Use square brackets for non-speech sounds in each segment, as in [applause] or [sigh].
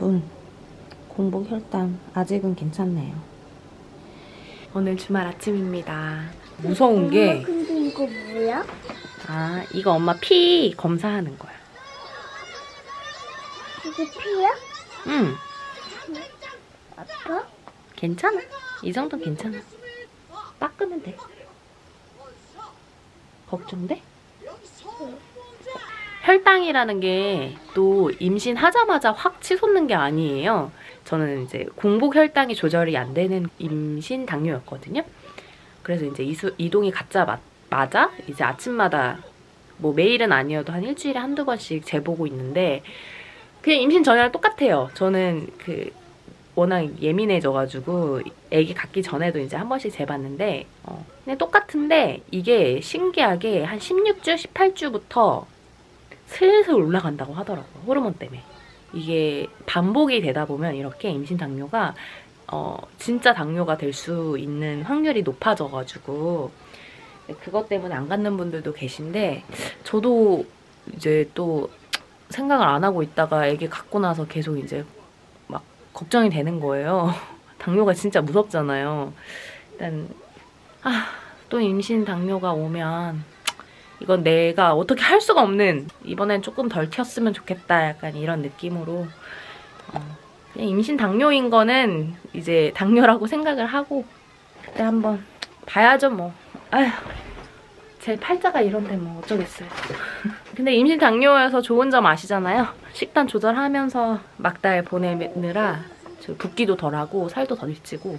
여러분 공복 혈당 아직은 괜찮네요. 오늘 주말 아침입니다. 무서운 게 엄마, 근데 이거 뭐야? 아, 이거 엄마 피 검사하는 거야. 이게 피야? 응, 아빠? 괜찮아. 이 정도 괜찮아. 닦으면 돼. 걱정돼? 혈당이라는 게 또 임신하자마자 확 치솟는 게 아니에요. 저는 이제 공복 혈당이 조절이 안 되는 임신 당뇨였거든요. 그래서 이제 이수, 이동이 갖자마자 이제 아침마다 뭐 매일은 아니어도 한 일주일에 한두 번씩 재보고 있는데 그냥 임신 전이랑 똑같아요. 저는 그 워낙 예민해져가지고 아기 갖기 전에도 이제 한 번씩 재봤는데 어, 그냥 똑같은데 이게 신기하게 한 16주, 18주부터 슬슬 올라간다고 하더라고요. 호르몬 때문에. 이게 반복이 되다 보면 이렇게 임신 당뇨가 어, 진짜 당뇨가 될 수 있는 확률이 높아져가지고 그것 때문에 안 갖는 분들도 계신데 저도 이제 또 생각을 안 하고 있다가 애기 갖고 나서 계속 이제 막 걱정이 되는 거예요. [laughs] 당뇨가 진짜 무섭잖아요. 일단 아, 또 임신 당뇨가 오면 이건 내가 어떻게 할 수가 없는 이번엔 조금 덜 튀었으면 좋겠다. 약간 이런 느낌으로. 어, 그냥 임신 당뇨인 거는 이제 당뇨라고 생각을 하고 그때 한번 봐야죠 뭐. 아휴 제 팔자가 이런데 뭐 어쩌겠어요. [laughs] 근데 임신 당뇨여서 좋은 점 아시잖아요. 식단 조절하면서 막달 보내느라 저 붓기도 덜하고 살도 덜 찌고.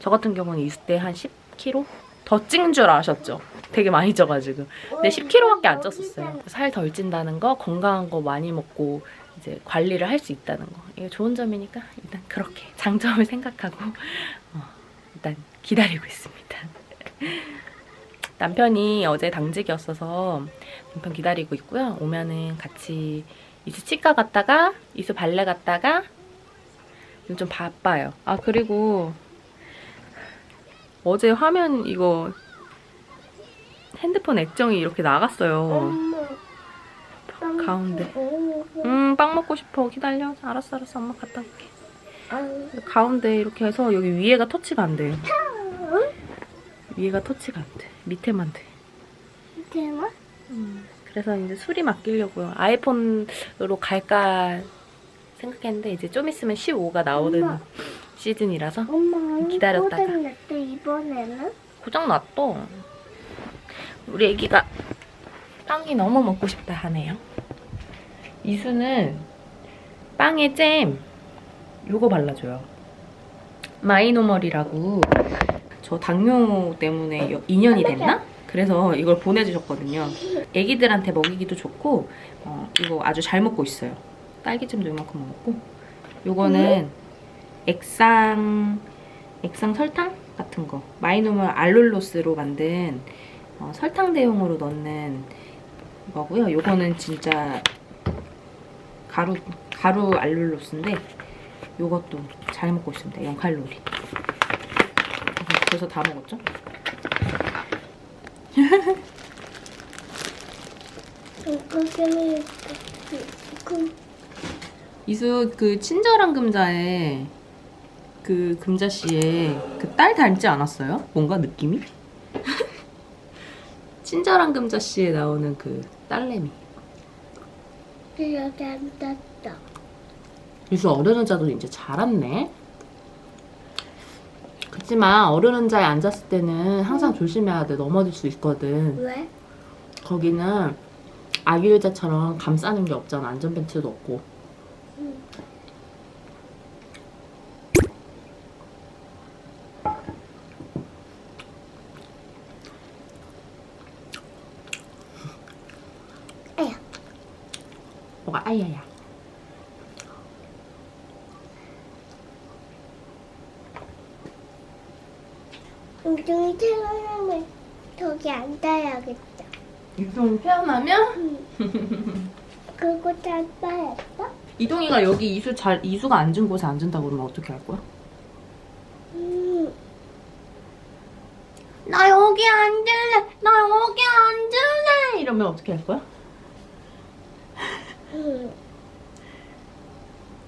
저 같은 경우는 이수 때한 10kg 더 찐 줄 아셨죠? 되게 많이 쪄가지고 근데 10kg밖에 안 쪘었어요. 살 덜 찐다는 거, 건강한 거 많이 먹고 이제 관리를 할 수 있다는 거. 이게 좋은 점이니까 일단 그렇게 [laughs] 장점을 생각하고 어, 일단 기다리고 있습니다. [laughs] 남편이 어제 당직이었어서 남편 기다리고 있고요. 오면은 같이 이수 치과 갔다가 이수 발레 갔다가 좀 바빠요. 아 그리고 어제 화면 이거 핸드폰 액정이 이렇게 나갔어요. 가운데. 음, 빵 먹고 싶어. 기다려. 알았어, 알았어. 엄마 갔다 올게. 아, 가운데 이렇게 해서 여기 위에가 터치가 안 돼요. 위에가 터치가 안 돼. 밑에만 돼. 대박. 그래서 이제 수리 맡기려고요. 아이폰으로 갈까 생각했는데 이제 좀 있으면 15가 나오는 엄마. 시즌이라서 엄마, 기다렸다가. 고장 났대, 이번에는? 고장 났어. 우리 애기가 빵이 너무 먹고 싶다 하네요. 이수는 빵에 잼 요거 발라줘요. 마이노멀이라고 저 당뇨 때문에 2년이 됐나? 그래서 이걸 보내주셨거든요. 애기들한테 먹이기도 좋고 어, 이거 아주 잘 먹고 있어요. 딸기잼도 이만큼 먹고 요거는 액상 액상 설탕 같은 거 마이노멀 알룰로스로 만든 어, 설탕 대용으로 넣는 거고요. 요거는 진짜 가루 가루 알룰로스인데 요것도 잘 먹고 있습니다. 0칼로리. 벌써 다 먹었죠? [laughs] 이수 그 친절한 금자에 그 금자 씨의 그 딸 닮지 않았어요? 뭔가 느낌이? 친절한 금자 씨에 나오는 그 딸내미. 그 여기 안 떴어. 이수 어른은 자도 이제 자랐네. 그렇지만 어른은 자에 앉았을 때는 항상 조심해야 돼. 넘어질 수 있거든. 왜? 거기는 아기 의자처럼 감싸는 게 없잖아. 안전벨트도 없고. 응. 뭐가 아야야. 웅둥이 태어나면 저기 앉아야겠다. 이동 태어나면 [laughs] 그거 잘 봐야겠다. 이동이가 여기 이수 잘 이수가 앉은 곳에 앉은다고 그러면 어떻게 할 거야? 음, 나 여기 앉을래. 나 여기 앉을래. 이러면 어떻게 할 거야? 음.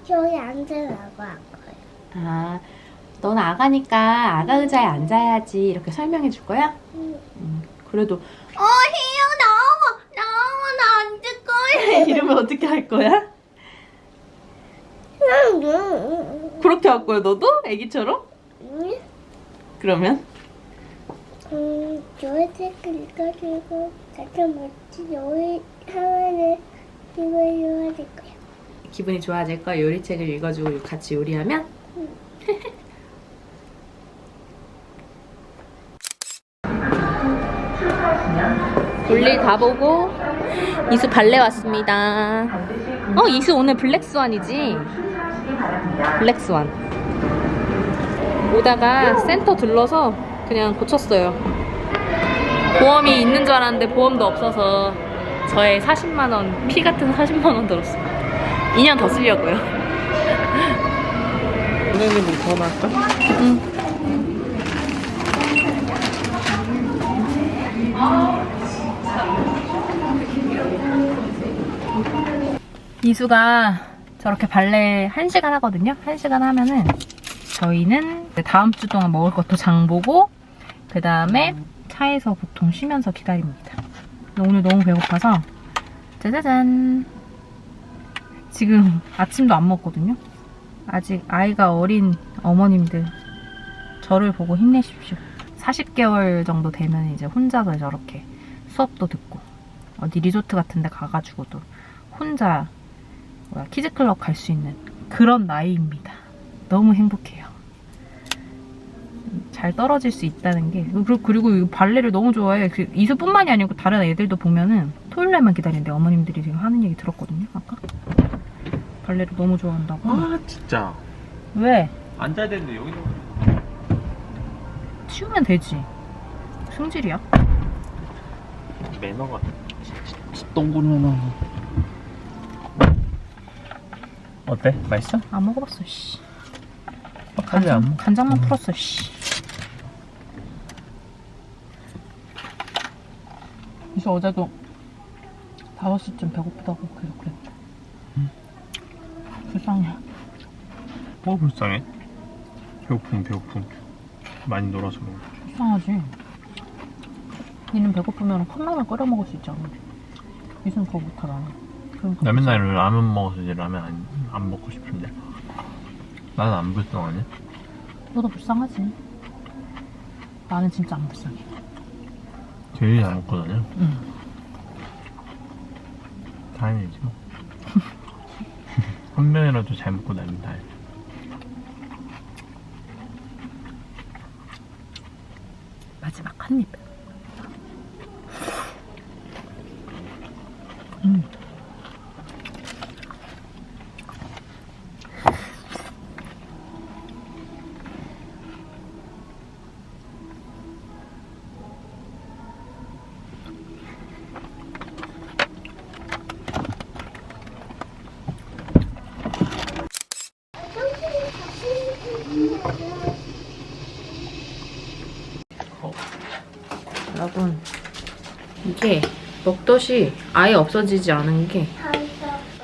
저기 앉으라고 한 거야. 아, 넌 아가니까 아가 의자에 앉아야지 이렇게 설명해 줄 거야? 응. 음, 그래도 어, 희영 나와, 나와, 나 앉을 거야. [laughs] 이러면 어떻게 할 거야? 응, 그렇게 할 거야 너도? 애기처럼? 응. 그러면? 음, 요리책 읽어주고 가끔 멋지 요리 하면은 이거 좋아질 거야. 기분이 좋아질 거야 요리책을 읽어주고 같이 요리하면? 볼일 다 보고 이수 발레 왔습니다. 어 이수 오늘 블랙스완이지? 블랙스완. 오다가 센터 들러서 그냥 고쳤어요. 보험이 있는 줄 알았는데 보험도 없어서 저의 40만 원, 피 같은 40만 원 들었어요. 2년 더 쓰려고요. 선생님은 전화 할까? 응. 이수가 저렇게 발레 1시간 하거든요. 1시간 하면은 저희는 다음 주 동안 먹을 것도 장 보고 그 다음에 차에서 보통 쉬면서 기다립니다. 오늘 너무 배고파서 짜자잔 지금 아침도 안 먹거든요. 아직 아이가 어린 어머님들 저를 보고 힘내십시오. 40개월 정도 되면 이제 혼자서 저렇게 수업도 듣고 어디 리조트 같은 데 가가지고도 혼자 뭐야, 키즈클럽 갈 수 있는 그런 나이입니다. 너무 행복해요. 잘 떨어질 수 있다는 게 그리고, 그리고 이 발레를 너무 좋아해. 그 이수뿐만이 아니고 다른 애들도 보면은 토요일날만 기다리는데 어머님들이 지금 하는 얘기 들었거든요. 아까 발레를 너무 좋아한다고. 아 진짜 왜? 앉아야 되는데 여기는 치우면 되지. 승질이야. 매너가 똥구리 매너 어때? 맛있어? 안 먹어봤어, 씨. 먹어 간장만 풀었어, 씨. 그래서 어제도 5시쯤 배고프다고 계속 그랬죠. 불쌍해. 뭐 불쌍해? 배고픔 배고픔 많이 놀아서 그런 거지 불쌍하지. 니는 배고프면 컵라면 끓여 먹을 수 있잖아. 이순 그거 못하잖아. 그러니까 나 맨날 라면 먹어서 이제 라면 안, 안 먹고 싶은데 나는 안 불쌍하냐? 너도 불쌍하지. 나는 진짜 안 불쌍해. 제일 잘 먹거든요 응. 다행이지 뭐. 한 명이라도 잘 먹고 다행 마지막 한 입. 음. 여러분, 이게 먹덧이 아예 없어지지 않은 게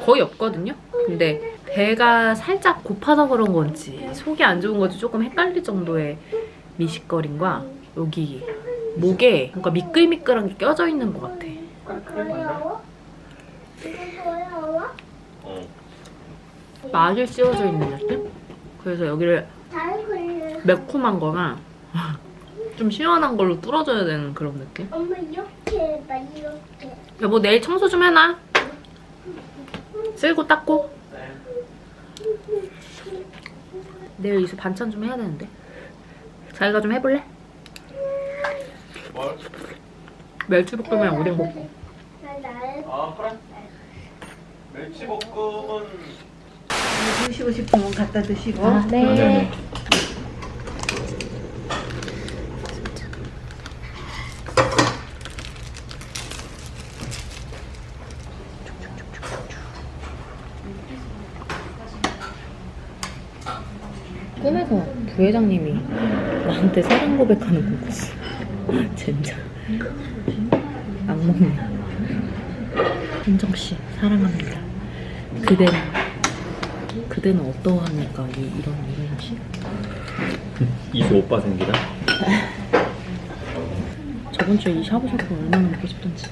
거의 없거든요? 근데 배가 살짝 고파서 그런 건지 속이 안 좋은 건지 조금 헷갈릴 정도의 미식거림과 여기 목에 뭔가 미끌미끌한 게 껴져 있는 것 같아. 막이 씌워져 있는 느낌? 그래서 여기를. 매콤한 거나 좀 시원한 걸로 뚫어줘야 되는 그런 느낌? 엄마 이렇게 해봐, 이렇게. 여보 내일 청소 좀 해놔. 쓸고 닦고. 내일 이수 반찬 좀 해야 되는데. 자기가 좀 해볼래? 뭘? 멸치볶음이랑 오뎅볶음. 아 그래 멸치볶음은 드시고 싶으면 갖다 드시고 아, 네. 꿈 부회장님이 나한테 사랑 고백하는 거 꿨어. 진짜. 악몽이야. 현정 씨 사랑합니다. 그대는 그대는 어떠합니까? 이, 이런 이런 음식? [laughs] 이수 오빠 생기다? [laughs] 저번 주에 이 샤브샤브 얼마나 먹고 싶던지.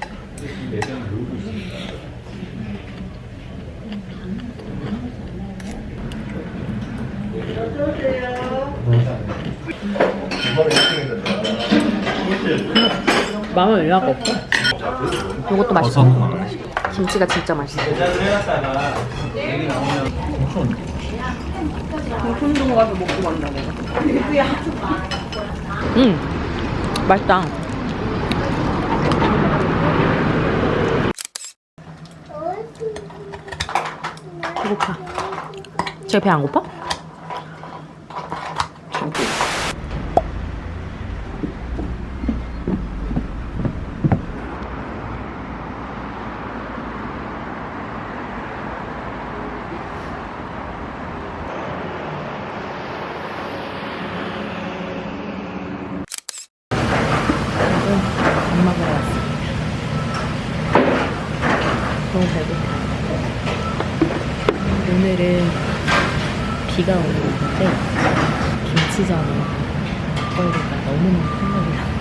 마음에 의아가 없어. 이것도 맛있고. 김치가 진짜 맛있어. hun동 가서 먹고 간다 내가. 음, 맛있다. 배고파. 제가 배 안 고파? 밥 먹으러 왔습니다. 너무 배고파. 오늘은 비가 오고 있는데 김치전에 막걸리가 너무너무 생각이 나고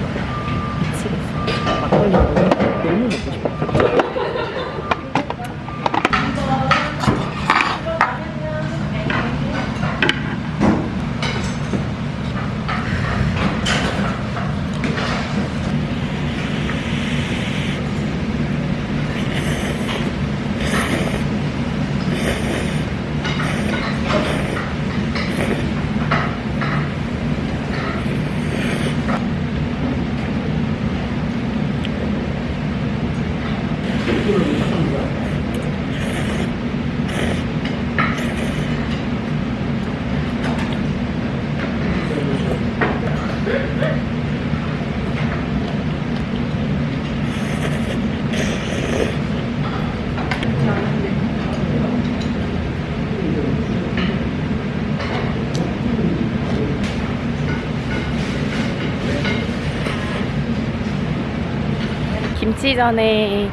미치겠어요. 막걸리 너무, 너무 먹고 싶어요. 김치전에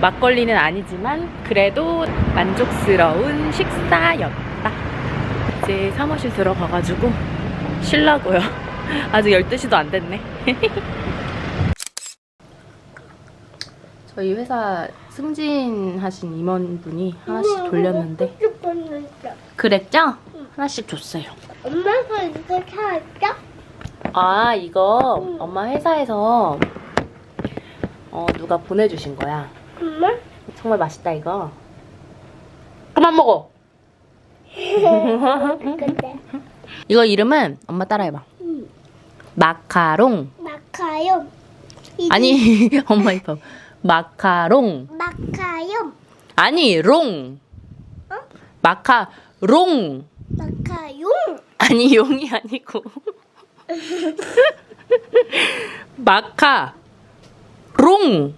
막걸리는 아니지만 그래도 만족스러운 식사였다. 이제 사무실 들어가가지고 쉬려고요. [laughs] 아직 12시도 안 됐네. [laughs] 저희 회사 승진하신 임원분이 하나씩 돌렸는데 그랬죠? 하나씩 줬어요. 엄마가 이거 사왔어? 아 이거 엄마 회사에서 어, 누가 보내주신 거야. 엄마? 정말 맛있다 이거. 그만 먹어. 근데 [laughs] 이거 이름은 엄마 따라해봐. 응. 마카롱. 마카용 아니 [laughs] 엄마 이뻐. 마카롱. 마카용 아니 롱. 어? 마카롱. 마카용 아니 용이 아니고. [laughs] 마카. 롱.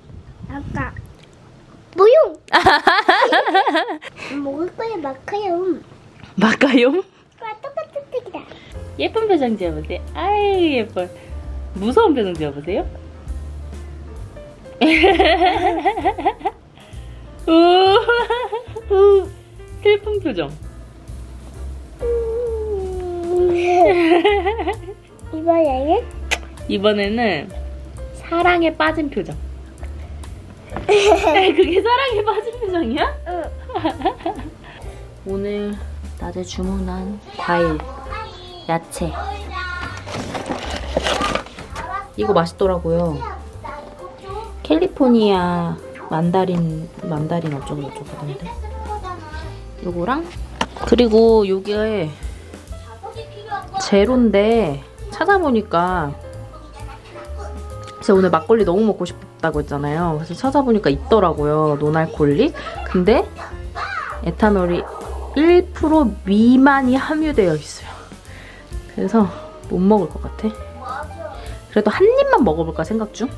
아까 모용 [laughs] 먹을 거야 마카용 마카용? 와 똑같은 색이다 예쁜 표정 지어보세요. 아이 예뻐. 무서운 표정 지어보세요. [laughs] 우 슬픈 표정. 이번에는 이번에는 사랑에 빠진 표정. [laughs] 그게 사랑에 빠진 표정이야? 응. 오늘 낮에 주문한 과일, 야채. 이거 맛있더라고요. 캘리포니아 만다린 만다린 어쩌고 저쩌고 하던데. 요거랑 그리고 요게 제로인데 찾아보니까 제가 오늘 막걸리 너무 먹고 싶다고 했잖아요. 그래서 찾아보니까 있더라고요. 노알콜릭. 근데 에탄올이 1% 미만이 함유되어 있어요. 그래서 못 먹을 것 같아. 그래도 한 입만 먹어볼까 생각 중.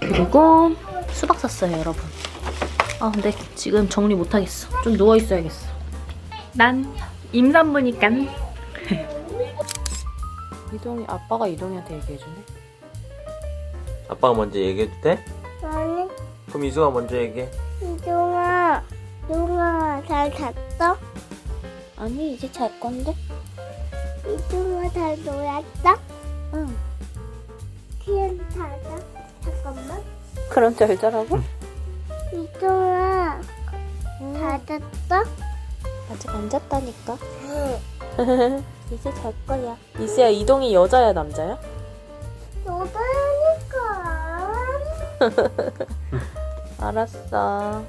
그리고 수박 샀어요, 여러분. 아, 근데 지금 정리 못하겠어. 좀 누워있어야겠어. 난 임산부니까. [laughs] 이동이, 아빠가 이동이한테 얘기해주네. 아빠가 먼저 얘기해도 돼? 나는 그럼 이수가 먼저 얘기해 이동아 이동아 잘 잤어? 아니 이제 잘 건데? 이동아 잘 놀았어? 응 키엔 자자 잠깐만 그럼 잘 자라고? 이동아 잘 잤어? 아직 안 잤다니까 [laughs] 이제 잘 거야 이수야 이동이 여자야 남자야? 여자니까 [laughs] 알았어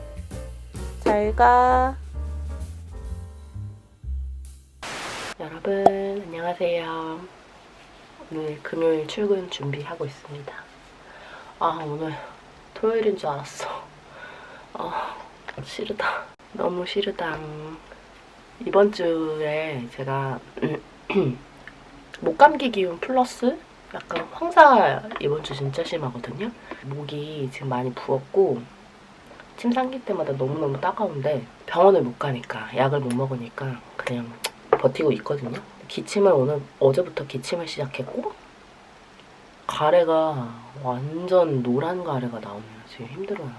잘 가 여러분 안녕하세요. 오늘 금요일 출근 준비하고 있습니다. 아 오늘 토요일인 줄 알았어. 아 싫다. 너무 싫다. 이번 주에 제가 [clears throat] 목감기 기운 플러스 약간 황사 이번 주 진짜 심하거든요. 목이 지금 많이 부었고 침 삼킬 때마다 너무너무 따가운데 병원을 못 가니까 약을 못 먹으니까 그냥 버티고 있거든요. 기침을 오늘 어제부터 기침을 시작했고 가래가 완전 노란 가래가 나오네요. 지금 힘들어요.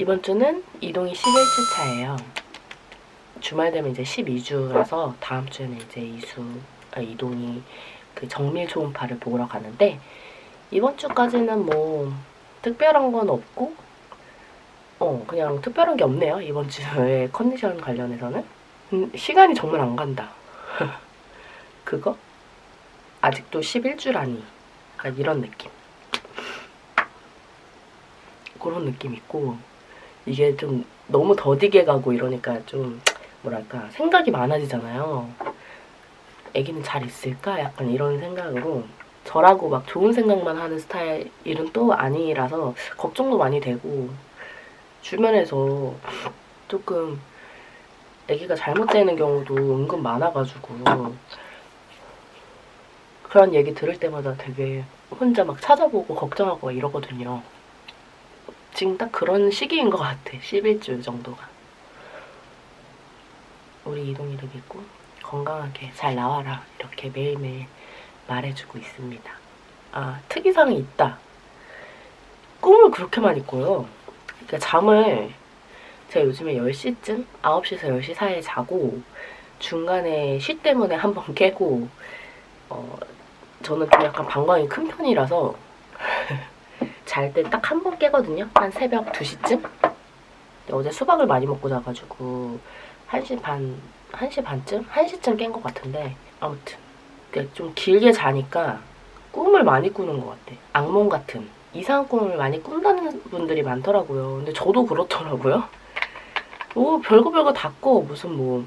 이번 주는 이동이 11주 차예요. 주말 되면 이제 12주라서 다음 주에는 이제 이수 아, 이동이 그 정밀 초음파를 보러 가는데 이번 주까지는 뭐 특별한 건 없고 어, 그냥 특별한 게 없네요. 이번 주에 [laughs] 컨디션 관련해서는. 음, 시간이 정말 안 간다. [laughs] 그거? 아직도 11주라니. 약간 이런 느낌. 그런 느낌 있고, 이게 좀 너무 더디게 가고 이러니까 좀, 뭐랄까, 생각이 많아지잖아요. 애기는 잘 있을까? 약간 이런 생각으로. 저라고 막 좋은 생각만 하는 스타일은 또 아니라서 걱정도 많이 되고, 주변에서 조금 아기가 잘못되는 경우도 은근 많아가지고 그런 얘기 들을 때마다 되게 혼자 막 찾아보고 걱정하고 이러거든요. 지금 딱 그런 시기인 것 같아. 11주 정도가. 우리 이동이를 믿고 건강하게 잘 나와라. 이렇게 매일매일 말해주고 있습니다. 아, 특이사항이 있다. 꿈을 그렇게 많이 꿔요. 그러니까 잠을 제가 요즘에 10시쯤, 9시에서 10시 사이에 자고 중간에 쉬 때문에 한 번 [laughs] 깨고 어, 저는 좀 약간 방광이 큰 편이라서 [laughs] 잘 때 딱 한 번 깨거든요. 한 새벽 2시쯤? 어제 수박을 많이 먹고 자가지고 1시 반, 1시 반쯤? 1시쯤 깬 것 같은데 아무튼 그러니까 좀 길게 자니까 꿈을 많이 꾸는 것 같아. 악몽 같은. 이상한 꿈을 많이 꾼다는 분들이 많더라고요. 근데 저도 그렇더라고요. [laughs] 뭐 별거 별거 다 꿔. 무슨 뭐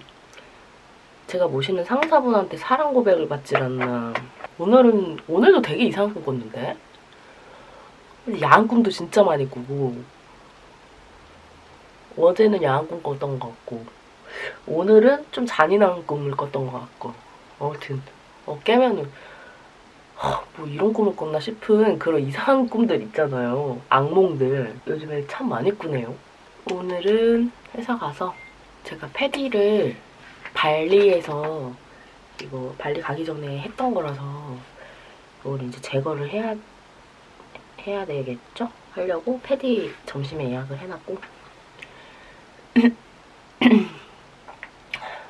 제가 모시는 상사분한테 사랑 고백을 받질 않나. 오늘은 오늘도 되게 이상한 꿈 꿨는데. 야한 꿈도 진짜 많이 꾸고. 어제는 야한 꿈 꿨던 것 같고. 오늘은 좀 잔인한 꿈을 꿨던 것 같고. 아무튼 어, 깨면은 하, 뭐 이런 꿈을 꿨나 싶은 그런 이상한 꿈들 있잖아요. 악몽들. 요즘에 참 많이 꾸네요. 오늘은 회사 가서 제가 패디를 발리에서 이거 발리 가기 전에 했던 거라서 이걸 이제 제거를 해야 해야 되겠죠? 하려고 패디 점심에 예약을 해놨고 [clears throat]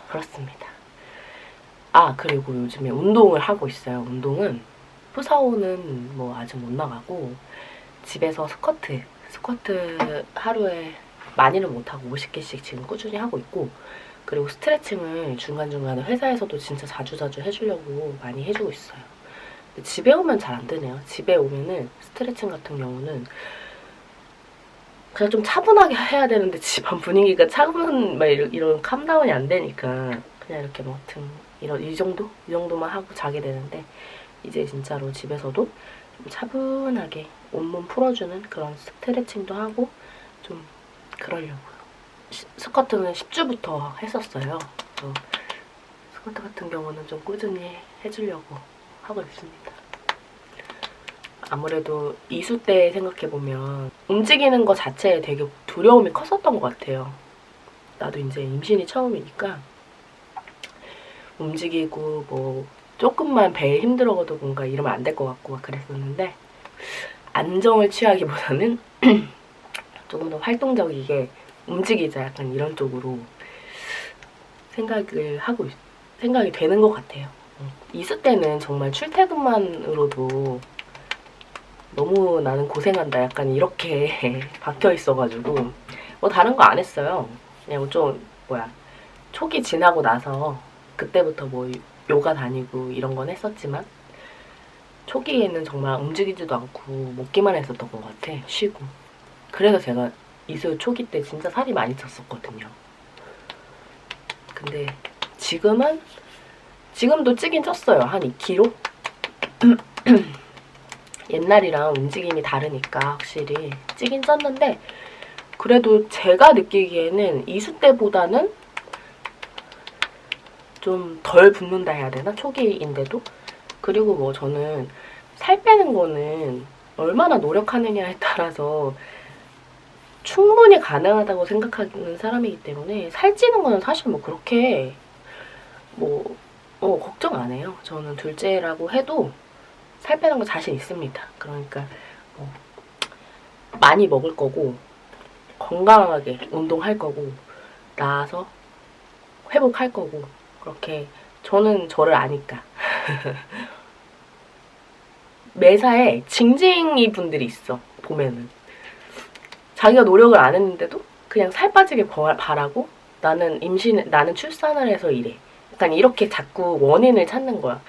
그렇습니다. 아 그리고 요즘에 운동을 하고 있어요. 운동은 푸사오는 뭐 아직 못 나가고 집에서 스쿼트 스쿼트 하루에 많이는 못하고 50개씩 지금 꾸준히 하고 있고 그리고 스트레칭을 중간중간에 회사에서도 진짜 자주자주 해주려고 많이 해주고 있어요. 집에 오면 잘 안 되네요. 집에 오면은 스트레칭 같은 경우는 그냥 좀 차분하게 해야 되는데 집안 분위기가 차분 막 이런, 이런 캄다운이 안 되니까 그냥 이렇게 뭐 등 이런 이 정도 이 정도만 하고 자게 되는데 이제 진짜로 집에서도 좀 차분하게 온몸 풀어주는 그런 스트레칭도 하고 좀 그러려고요. 시- 스쿼트는 10주부터 했었어요. 스쿼트 같은 경우는 좀 꾸준히 해주려고 하고 있습니다. 아무래도 이수 때 생각해보면 움직이는 것 자체에 되게 두려움이 컸었던 것 같아요. 나도 이제 임신이 처음이니까 움직이고 뭐 조금만 배에 힘들어도 뭔가 이러면 안 될 것 같고 막 그랬었는데 안정을 취하기보다는 [clears throat] 조금 더 활동적이게 움직이자 약간 이런 쪽으로 생각을 하고 있- 생각이 되는 것 같아요. 음. 이수 때는 정말 출퇴근만으로도 너무 나는 고생한다. 약간 이렇게 [laughs] 박혀 있어가지고. 뭐 다른 거 안 했어요. 그냥 좀 뭐야. 초기 지나고 나서 그때부터 뭐 요가 다니고 이런 건 했었지만 초기에는 정말 움직이지도 않고 먹기만 했었던 것 같아. 쉬고. 그래서 제가 이수 초기 때 진짜 살이 많이 쪘었거든요. 근데 지금은 지금도 찌긴 쪘어요. 한 2kg [clears throat] 옛날이랑 움직임이 다르니까 확실히 찌긴 쪘는데 그래도 제가 느끼기에는 이수 때보다는 좀 덜 붓는다 해야 되나? 초기인데도? 그리고 뭐 저는 살 빼는 거는 얼마나 노력하느냐에 따라서 충분히 가능하다고 생각하는 사람이기 때문에 살찌는 거는 사실 뭐 그렇게 뭐 어, 걱정 안 해요. 저는 둘째라고 해도 살 빼는 거 자신 있습니다. 그러니까 뭐 많이 먹을 거고 건강하게 운동할 거고 나아서 회복할 거고 그렇게 저는 저를 아니까. [laughs] 매사에 징징이 분들이 있어 보면은 자기가 노력을 안 했는데도 그냥 살 빠지게 버- 바라고 나는 임신 나는 출산을 해서 이래 약간 이렇게 자꾸 원인을 찾는 거야.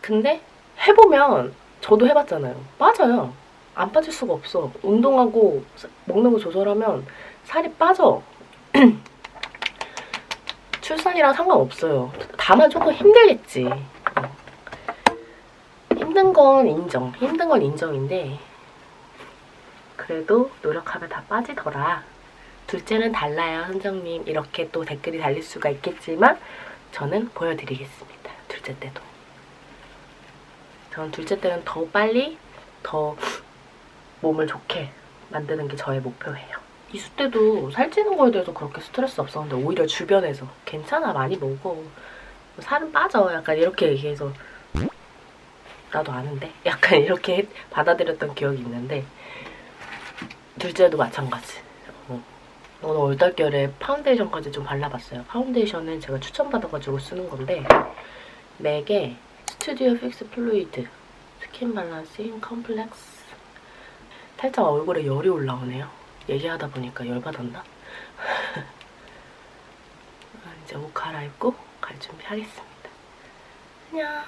근데 해보면 저도 해봤잖아요 빠져요 안 빠질 수가 없어 운동하고 먹는 거 조절하면 살이 빠져 [clears throat] 출산이랑 상관없어요 다만 조금 힘들겠지 힘든 건 인정 힘든 건 인정인데 그래도 노력하면 다 빠지더라. 둘째는 달라요, 선정님. 이렇게 또 댓글이 달릴 수가 있겠지만 저는 보여드리겠습니다. 둘째 때도. 전 둘째 때는 더 빨리 더 몸을 좋게 만드는 게 저의 목표예요. 이수 때도 살찌는 거에 대해서 그렇게 스트레스 없었는데 오히려 주변에서 괜찮아 많이 먹어 살은 빠져 약간 이렇게 얘기해서 나도 아는데 [laughs] 약간 이렇게 받아들였던 기억이 있는데 둘째도 마찬가지. 어. 오늘 올달결에 파운데이션까지 좀 발라봤어요. 파운데이션은 제가 추천받아가지고 쓰는 건데 맥의 스튜디오 픽스 플루이드 스킨 밸런싱 컴플렉스 살짝 얼굴에 열이 올라오네요. 얘기하다 보니까 열받았나? [laughs] 이제 옷 갈아입고 갈 준비하겠습니다. 안녕.